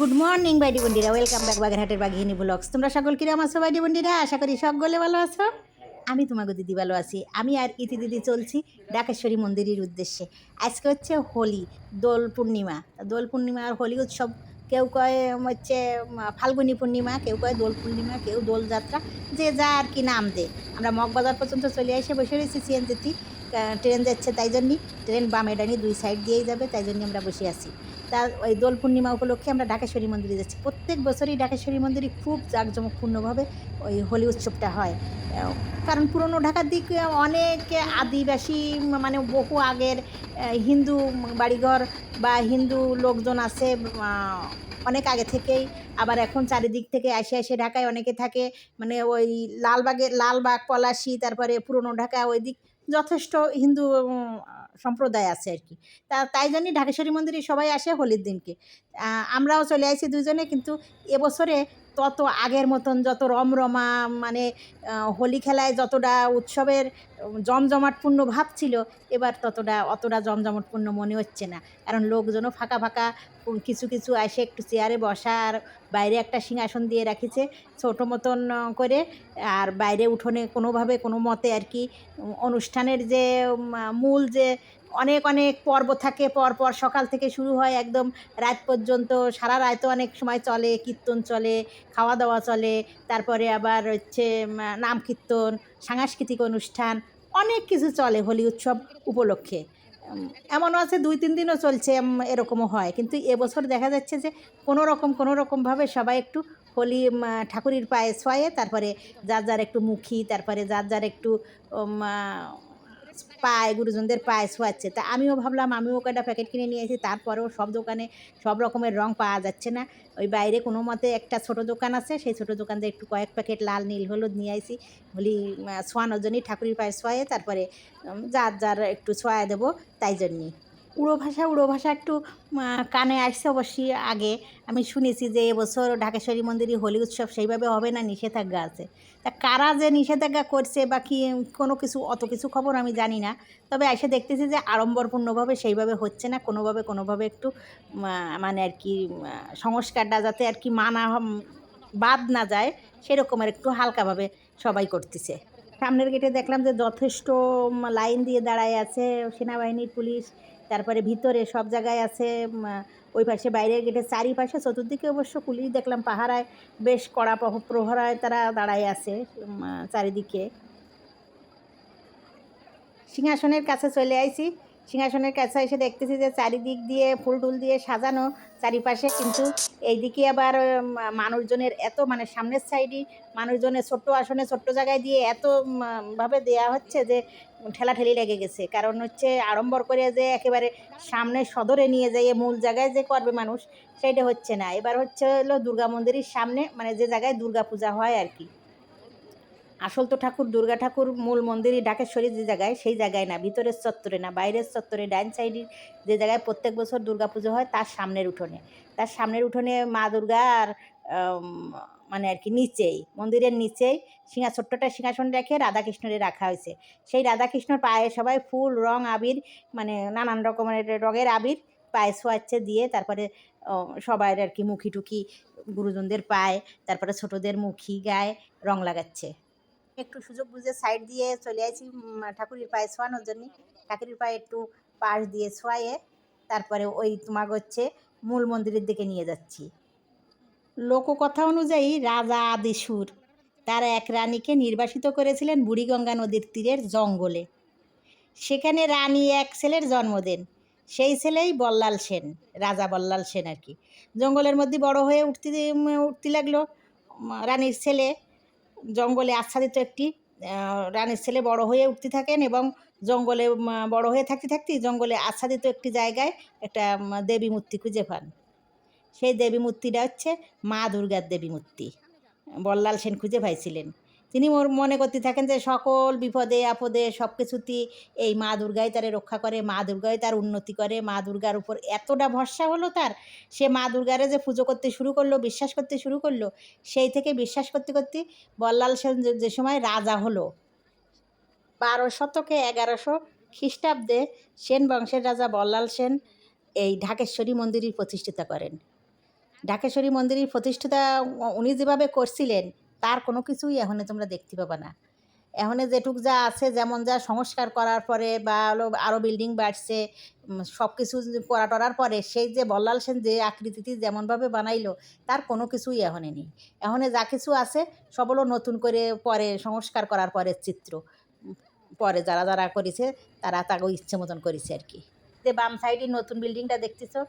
Good morning বাইডি বন্ডিরা welcome back বাগেরহাটের বাঘিনী ব্লগস তোমরা সকল কিরম আছো বাইডি বন্ডিরা আশা করি সকলে ভালো আছো। আমি তোমাকে দিদি ভালো আছি। আমি আর ইতি দিদি চলছি ডাকেশ্বরী মন্দিরের উদ্দেশ্যে। আজকে হচ্ছে হোলি, দোল পূর্ণিমা। দোল পূর্ণিমা আর হোলি উৎসব কেউ কয় হচ্ছে ফাল্গুনী পূর্ণিমা, কেউ কয় দোল পূর্ণিমা, কেউ দোল যাত্রা, যে যা আর কি নাম দে। আমরা মগবাজার পর্যন্ত চলে এসে বসে রয়েছি সিএনজিতে ট্রেন যাচ্ছে তাই জন্যই। ট্রেন বামে ডানি দুই সাইড দিয়েই যাবে, তাই জন্যই আমরা বসে আছি। তা ওই দোল পূর্ণিমা উপলক্ষে আমরা ঢাকেশ্বরী মন্দিরে যাচ্ছি। প্রত্যেক বছরই ঢাকেশ্বরী মন্দিরে খুব জাঁকজমকপূর্ণভাবে ওই হোলি উৎসবটা হয়। কারণ পুরনো ঢাকার দিকে অনেক আদিবাসী মানে বহু আগের হিন্দু বাড়িঘর বা হিন্দু লোকজন আছে অনেক আগে থেকেই। আবার এখন চারিদিক থেকে আসে আসে ঢাকায় অনেকে থাকে মানে ওই লালবাগে, লালবাগ, পলাশি, তারপরে পুরনো ঢাকা ওই দিক যথেষ্ট হিন্দু সম্প্রদায় আছে আর কি তা, তাই জন্যই ঢাকেশ্বরী মন্দিরে সবাই আসে হোলির দিনকে। আমরাও চলে আসি দুজনে, কিন্তু এবছরে তত আগের মতন যত রমরমা মানে হোলি খেলায় যতটা উৎসবের জমজমাটপূর্ণ ভাব ছিল, এবার ততটা, অতটা জমজমাটপূর্ণ মনে হচ্ছে না। কারণ লোকজনও ফাঁকা ফাঁকা কিছু কিছু আসে একটু চেয়ারে বসা আর বাইরে একটা সিংহাসন দিয়ে রাখিছে ছোটো মতন করে। আর বাইরে উঠোনে কোনোভাবে কোনো মতে আর কি অনুষ্ঠানের যে মূল যে অনেক অনেক পর্ব থাকে পর পর সকাল থেকে শুরু হয় একদম রাত পর্যন্ত। সারা রাত অনেক সময় চলে, কীর্তন চলে খাওয়া দাওয়া চলে, তারপরে আবার হচ্ছে নাম কীর্তন, সাংস্কৃতিক অনুষ্ঠান, অনেক কিছু চলে হোলি উৎসব উপলক্ষে। এমনও আছে দুই, তিন দিনও চলছে এরকমও হয়। কিন্তু এবছর দেখা যাচ্ছে যে কোনো রকম, কোনো রকমভাবে সবাই একটু হোলি ঠাকুরের পায়ে শোয়ে তারপরে যার যার একটু মুখী, তারপরে যার যার একটু পায়, গুরুজনদের পায়ে, শোয়াচ্ছে। তা আমিও ভাবলাম, আমিও কয়টা প্যাকেট কিনে নিয়ে তারপরেও সব দোকানে সব রকমের রং পাওয়া যাচ্ছে না। ওই বাইরে কোনো মতে একটা ছোট দোকান আছে, সেই ছোট দোকান থেকে একটু কয়েক প্যাকেট লাল, নীল, হলুদ নিয়ে আসি। হলি শোয়ানোর জন্যই ঠাকুরের পায়ে শোয়ে তারপরে যার যার একটু শোয়া দেবো, তাই জন্যই। উড়ো ভাষা উড়ো ভাষা একটু কানে আসছে অবশ্যই আগে। আমি শুনেছি যে এবছর ঢাকেশ্বরী মন্দিরে হোলি উৎসব সেইভাবে হবে না, নিষেধাজ্ঞা আছে। তা কারা যে নিষেধাজ্ঞা করছে বা কি কোনো কিছু, অত কিছু খবর আমি জানি না। তবে এসে দেখতেছি যে আড়ম্বরপূর্ণভাবে সেইভাবে হচ্ছে না, কোনোভাবে কোনোভাবে একটু মানে আর কি সংস্কারটা যাতে আর কি মানা বাদ না যায়, সেরকমের একটু হালকাভাবে সবাই করতেছে। সামনের গেটে দেখলাম যে যথেষ্ট লাইন দিয়ে দাঁড়ায় আছে সেনাবাহিনীর পুলিশ তারপরে ভিতরে সব জায়গায় আছে ওই পাশে বাইরের গেটে চারিপাশে চতুর্দিকে অবশ্য পুলিশ দেখলাম পাহারায়, বেশ কড়া প্রহ- প্রহরায় তারা দাঁড়ায় আছে চারিদিকে। সিংহাসনের কাছে চলে আইছি। সিংহাসনের কাছে এসে দেখতেছি যে চারিদিক দিয়ে ফুল টুল দিয়ে সাজানো চারিপাশে, কিন্তু এইদিকে আবার মানুষজনের এত মানে সামনের সাইডই মানুষজনের ছোট্ট আসনে ছোট্ট জায়গায় দিয়ে এত ভাবে দেয়া হচ্ছে যে ঠেলাঠেলি লেগে গেছে। কারণ হচ্ছে আড়ম্বর করে যে একেবারে সামনে সদরে নিয়ে যাইয়ে মূল জায়গায় যে করবে মানুষ সেটা হচ্ছে না। এবার হচ্ছে হলো দুর্গা মন্দিরের সামনে মানে যে জায়গায় দুর্গা পূজা হয় আর কি। আসল তো ঠাকুর, দুর্গা ঠাকুর, মূল মন্দিরই ঢাকেশ্বরী যে জায়গায়, সেই জায়গায় না, ভিতরের চত্বরে না, বাইরের চত্বরে ডাইন সাইডের যে জায়গায় প্রত্যেক বছর দুর্গা পুজো হয়, তার সামনের উঠোনে। তার সামনের উঠোনে মা দুর্গা আর মানে আর কি নিচেই, মন্দিরের নিচেই সিংহা, ছোট্টটা সিংহাসন রেখে রাধাকৃষ্ণরে রাখা হয়েছে। সেই রাধাকৃষ্ণর পায়ে সবাই ফুল, রং, আবির মানে নানান রকমের রঙের আবির পায়ে ছোঁয়াচ্ছে দিয়ে তারপরে সবাই আর কি মুখি টুকি গুরুজনদের পায়ে, তারপরে ছোটদের মুখি গায়ে রং লাগাচ্ছে। একটু সুযোগ বুঝে সাইড দিয়ে চলে আসি ঠাকুরের পায়ে শোয়ানোর জন্য। ঠাকুরের পায়ে একটু পাশ দিয়ে শোয়ায়ে তারপরে ওই তোমার হচ্ছে মূল মন্দিরের দিকে নিয়ে যাচ্ছি। লোককথা অনুযায়ী রাজা আদিসুর তার এক রানীকে নির্বাসিত করেছিলেন বুড়িগঙ্গা নদীর তীরের জঙ্গলে। সেখানে রানী এক ছেলের জন্ম দেন। সেই ছেলেই বল্লাল সেন, রাজা বল্লাল সেন আর কি। জঙ্গলের মধ্যে বড় হয়ে উঠতে উঠতে লাগল রানীর ছেলে। জঙ্গলে আচ্ছাদিত একটি রানীর ছেলে বড় হয়ে উঠতে থাকেন এবং জঙ্গলে বড় হয়ে থাকতে থাকতে জঙ্গলে আচ্ছাদিত একটি জায়গায় একটা দেবী মূর্তি খুঁজে পান। সেই দেবী মূর্তিটা হচ্ছে মা দুর্গার দেবী মূর্তি। বল্লাল সেন খুঁজে পাইছিলেন। তিনি মনে করতে থাকেন যে সকল বিপদে, আপদে সব কিছুতেই এই মা দুর্গাই তারে রক্ষা করে, মা দুর্গাই তার উন্নতি করে, মা দুর্গার উপর এতটা ভরসা হলো তার, সে মা দুর্গারে যে পুজো করতে শুরু করল, বিশ্বাস করতে শুরু করল, সেই থেকে বিশ্বাস করতে করতে বল্লাল সেন যে সময় রাজা হলো, বারো শতকে এগারোশো খ্রিস্টাব্দে সেন বংশের রাজা বল্লাল সেন এই ঢাকেশ্বরী মন্দিরই প্রতিষ্ঠিত করেন। ঢাকেশ্বরী মন্দিরের প্রতিষ্ঠাতা, উনি যেভাবে করছিলেন তার কোনো কিছুই এখন তোমরা দেখতে পাবে না। এখন যেটুক যা আছে, যেমন যা সংস্কার করার পরে বা আরও বিল্ডিং বাড়ছে সব কিছু করা টরার পরে সেই যে বল্লাল সেন যে আকৃতিটি যেমনভাবে বানাইলো, তার কোনো কিছুই এখন নেই। এখন যা কিছু আছে সব নতুন করে পরে সংস্কার করার পরের চিত্র পরে যারা যারা করেছে, তারা তাকে ইচ্ছে মতন করেছে আর কি। যে বাম সাইডে নতুন বিল্ডিংটা দেখতেছো?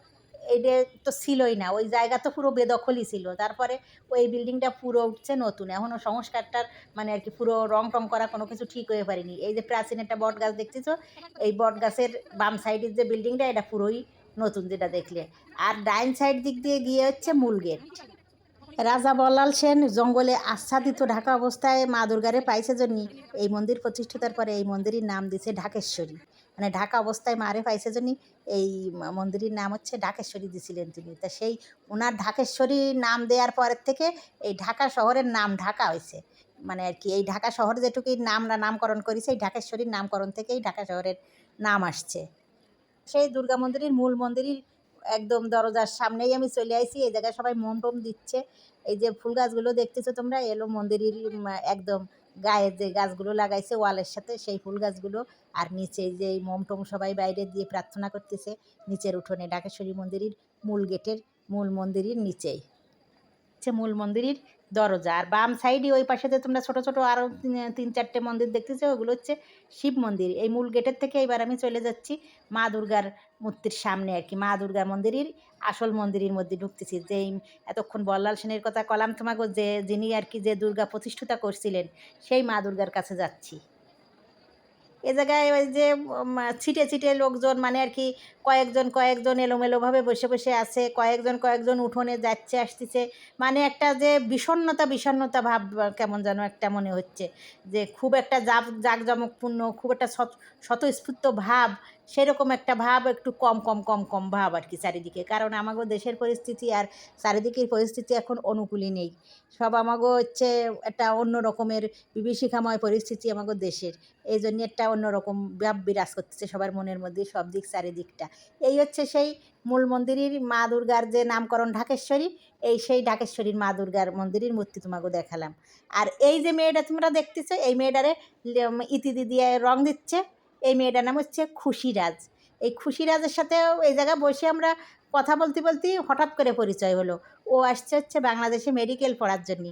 এইটা তো ছিলই না, ওই জায়গা তো পুরো বেদখলই ছিল। তারপরে ওই বিল্ডিংটা পুরো উঠছে নতুন এখনও সংস্কারটার মানে আর কি পুরো রং টং করা কোনো কিছু ঠিক হয়ে পারেনি। এই যে প্রাচীন একটা বট গাছ দেখতেছো, এই বট গাছের বাম সাইডের যে বিল্ডিংটা এটা পুরোই নতুন যেটা দেখলে। আর ডাইন সাইড দিক দিয়ে গিয়ে হচ্ছে মূল গেট রাজা বল্লাল সেন জঙ্গলে আচ্ছাদিত ঢাকা অবস্থায় মা দুর্গারে পাইছে জন্য। এই মন্দির প্রতিষ্ঠিতার পরে এই মন্দিরের নাম দিছে ঢাকেশ্বরী। মানে ঢাকা অবস্থায় মারে পাইছে জন্য এই মন্দিরের নাম হচ্ছে ঢাকেশ্বরী দিছিলেন তিনি। তা সেই ওনার ঢাকেশ্বরী নাম দেওয়ার পরের থেকে এই ঢাকা শহরের নাম ঢাকা হয়েছে। মানে আর কি এই ঢাকা শহর যেটুকুই নাম নামকরণ করেছে, এই ঢাকেশ্বরীর নামকরণ থেকেই ঢাকা শহরের নাম আসছে। সেই দুর্গা মন্দিরের মূল মন্দিরের একদম দরজার সামনেই আমি চলে আইছি, এই জায়গায় সবাই মোম দিচ্ছে। এই যে ফুল গাছগুলো দেখতেছো তোমরা, এলো মন্দিরের একদম গায়ে যে গাছগুলো লাগাইছে, ওয়ালের সাথে সেই ফুল গাছগুলো আর নিচে যে এই মোম টোম সবাই বাইরে দিয়ে প্রার্থনা করতেছে, নিচের উঠোনে ডাকেশ্বরী মন্দিরের মূল গেটের মূল মন্দিরের নিচেই। হচ্ছে মূল মন্দিরের দরজা। আর বাম সাইডে ওই পাশে পাশেতে তোমরা ছোট ছোট আরও তিন চারটে মন্দির দেখতেছো, ওগুলো হচ্ছে শিব মন্দির। এই মূল গেটের থেকে এবার আমি চলে যাচ্ছি মা দুর্গার মূর্তির সামনে আর কি। মা দুর্গা মন্দিরের আসল মন্দিরের মধ্যে ঢুকতেছি। যে এতক্ষণ বল্লাল সেনের কথা কলাম তোমাকে যে যিনি আর কি যে দুর্গা প্রতিষ্ঠিতা করছিলেন, সেই মা দুর্গার কাছে যাচ্ছি। এ জায়গায় ওই যে ছিটে ছিটে লোকজন মানে আর কি কয়েকজন কয়েকজন এলোমেলোভাবে বসে বসে আছে, কয়েকজন কয়েকজন উঠোনে যাচ্ছে, আসতেছে। মানে একটা যে বিষণ্নতা বিষণ্নতা ভাব কেমন যেন একটা মনে হচ্ছে। যে খুব একটা জাক জাঁকজমকপূর্ণ খুব একটা স্বত- স্বতঃস্ফূর্ত ভাব সেরকম একটা ভাব, একটু কম কম কম কম ভাব আর কি চারিদিকে। কারণ আমাগো দেশের পরিস্থিতি আর চারিদিকের পরিস্থিতি এখন অনুকূলই নেই। সব আমাগো হচ্ছে একটা অন্য রকমের বিভীষিকাময় পরিস্থিতি আমাগো দেশের। এই জন্য একটা অন্যরকম ভাব বিরাজ করতেছে সবার মনের মধ্যে সব দিক চারিদিকটা। এই হচ্ছে সেই মূল মন্দিরের মা দুর্গার যে নামকরণ ঢাকেশ্বরী, এই সেই ঢাকেশ্বরীর মা দুর্গার মন্দিরের মূর্তি তোমাকে দেখালাম। আর এই যে মেয়েটা তোমরা দেখতেছো, এই মেয়েটারে ইতিদি দিয়ে রং দিচ্ছে। এই মেয়েটার নাম হচ্ছে খুশিরাজ। এই খুশিরাজের সাথে এই জায়গায় বসে আমরা কথা বলতে বলতে হঠাৎ করে পরিচয় হলো। ও আসছে হচ্ছে বাংলাদেশে মেডিকেল পড়ার জন্য।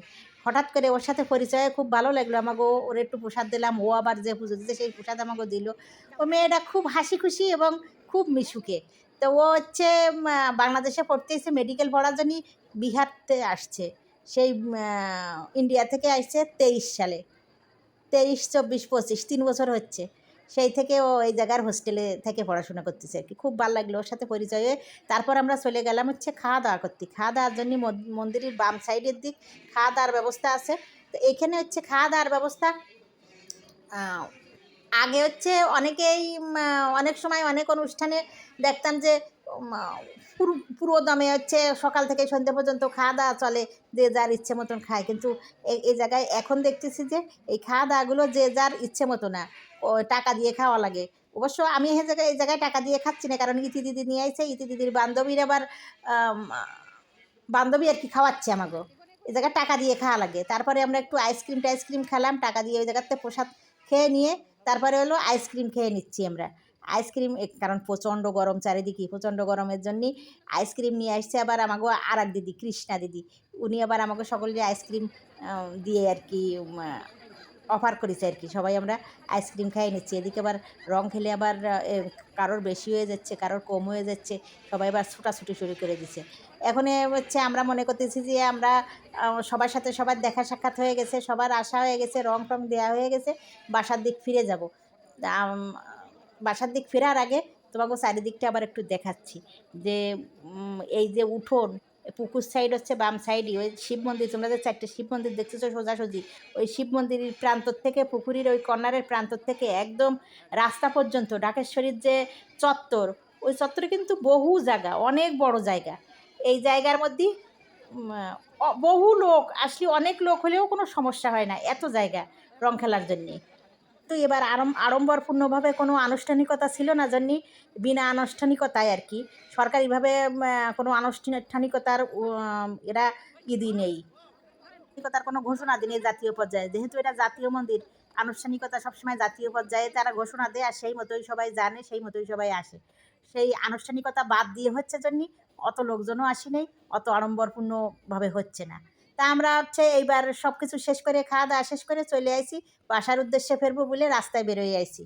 হঠাৎ করে ওর সাথে পরিচয় খুব ভালো লাগল। আমাকে ওর একটু প্রসাদ দিলাম, ও আবার যে পুজো দিতে সেই প্রসাদ আমাকে দিল। ও মেয়েটা খুব হাসি খুশি এবং খুব মিশুকে। তো ও হচ্ছে বাংলাদেশে পড়তে এসে মেডিকেল পড়ার জন্য বিহারতে আসছে। সেই ইন্ডিয়া থেকে আসছে তেইশ সালে। তেইশ, চব্বিশ, পঁচিশ, তিন বছর হচ্ছে। সেই থেকে ও এই জায়গার হোস্টেলে থেকে পড়াশোনা করতেছে আর কি। খুব ভালো লাগল ওর সাথে পরিচয়। হয়ে তারপর আমরা চলে গেলাম হচ্ছে খাওয়া দাওয়া করতে। খাওয়া দাওয়ার জন্য মন- মন্দিরের বাম সাইডের দিক খাওয়া দাওয়ার ব্যবস্থা আছে। তো এইখানে হচ্ছে খাওয়া দাওয়ার ব্যবস্থা আগে হচ্ছে অনেকেই অনেক সময় অনেক অনুষ্ঠানে দেখতাম যে পুরো দমে হচ্ছে সকাল থেকে সন্ধ্যা পর্যন্ত খাওয়া দাওয়া চলে, যে যার ইচ্ছে মতন খায়। কিন্তু এই জায়গায় এখন দেখতেছি যে এই খাওয়া দাওয়াগুলো যে যার ইচ্ছে মতো না ও টাকা দিয়ে খাওয়া লাগে। অবশ্য আমি এই জায়গায় এই জায়গায় টাকা দিয়ে খাচ্ছি না, কারণ ইতি দিদি নিয়ে আইছে, ইতি দিদির বান্ধবীর আবার বান্ধবী আর কি খাওয়াচ্ছে আমাকে এই জায়গায় টাকা দিয়ে খাওয়া লাগে। তারপরে আমরা একটু আইসক্রিম টাইসক্রিম খেলাম, টাকা দিয়ে ওই জায়গাতে প্রসাদ খেয়ে নিয়ে, তারপরে হলো আইসক্রিম খেয়ে নিচ্ছি আমরা। আইসক্রিম কারণ প্রচণ্ড গরম চারিদিকে, প্রচণ্ড গরমের জন্য আইসক্রিম নিয়ে আসছে আবার আমাকে আর এক দিদি, কৃষ্ণা দিদি। উনি আবার আমাকে সকলকে আইসক্রিম দিয়ে আর কি অফার করেছে আর কি। সবাই আমরা আইসক্রিম খাই নিচ্ছি। এদিকে আবার রং খেলে আবার কারোর বেশি হয়ে যাচ্ছে, কারোর কম হয়ে যাচ্ছে। সবাই আবার ছুটাছুটি শুরু করে দিচ্ছে এখন হচ্ছে আমরা মনে করতেছি যে আমরা সবার সাথে সবার দেখা সাক্ষাৎ হয়ে গেছে, সবার আশা হয়ে গেছে, রং টং দেওয়া হয়ে গেছে, বাসার দিক ফিরে যাব। বাসার দিক ফেরার আগে তোমাকে চারিদিকটা আবার একটু দেখাচ্ছি। যে এই যে উঠোন, পুকুর সাইড হচ্ছে বাম সাইডই ওই শিব মন্দির, তোমরা যে চারটে শিব মন্দির দেখতেছো সোজাসুজি, ওই শিব মন্দিরের প্রান্তর থেকে, পুকুরের ওই কর্নারের প্রান্তর থেকে একদম রাস্তা পর্যন্ত, ঢাকেশ্বরীর যে চত্বর, ওই চত্বরে কিন্তু বহু জায়গা, অনেক বড় জায়গা। এই জায়গার মধ্যে বহু লোক, আসলে অনেক লোক হলেও কোনো সমস্যা হয় না, এত জায়গা রং খেলার জন্যে। তো এবার আড়ম আড়ম্বরপূর্ণভাবে কোনো আনুষ্ঠানিকতা ছিল না জন্যে বিনা আনুষ্ঠানিকতায় আর কি। সরকারিভাবে কোনো আনুষ্ঠানিকতার এরা ইদি নেই। আনুষ্ঠানিকতার কোনো ঘোষণা দিনে জাতীয় পর্যায়ে। যেহেতু এটা জাতীয় মন্দির, আনুষ্ঠানিকতা সবসময় জাতীয় পর্যায়ে তারা ঘোষণা দেয় আর সেই মতোই সবাই জানে, সেই মতোই সবাই আসে। সেই আনুষ্ঠানিকতা বাদ দিয়ে হচ্ছে জন্যে অত লোকজনও আসি নেই, অত আড়ম্বরপূর্ণভাবে হচ্ছে না। তা আমরা হচ্ছে এইবার সব কিছু শেষ করে খাওয়া দাওয়া শেষ করে চলে আইছি, বাসার উদ্দেশ্যে ফেরবো বলে রাস্তায় বেরোয় আইছি।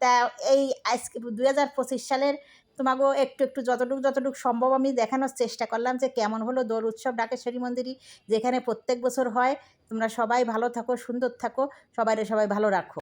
তা এই আজকে দুই হাজার পঁচিশ সালের তোমাকেও একটু একটু যতটুকু যতটুকু সম্ভব আমি দেখানোর চেষ্টা করলাম যে কেমন হলো দোল উৎসব ডাকেশ্বরী মন্দিরই, যেখানে প্রত্যেক বছর হয়। তোমরা সবাই ভালো থাকো, সুন্দর থাকো, সবাইরে সবাই ভালো রাখো।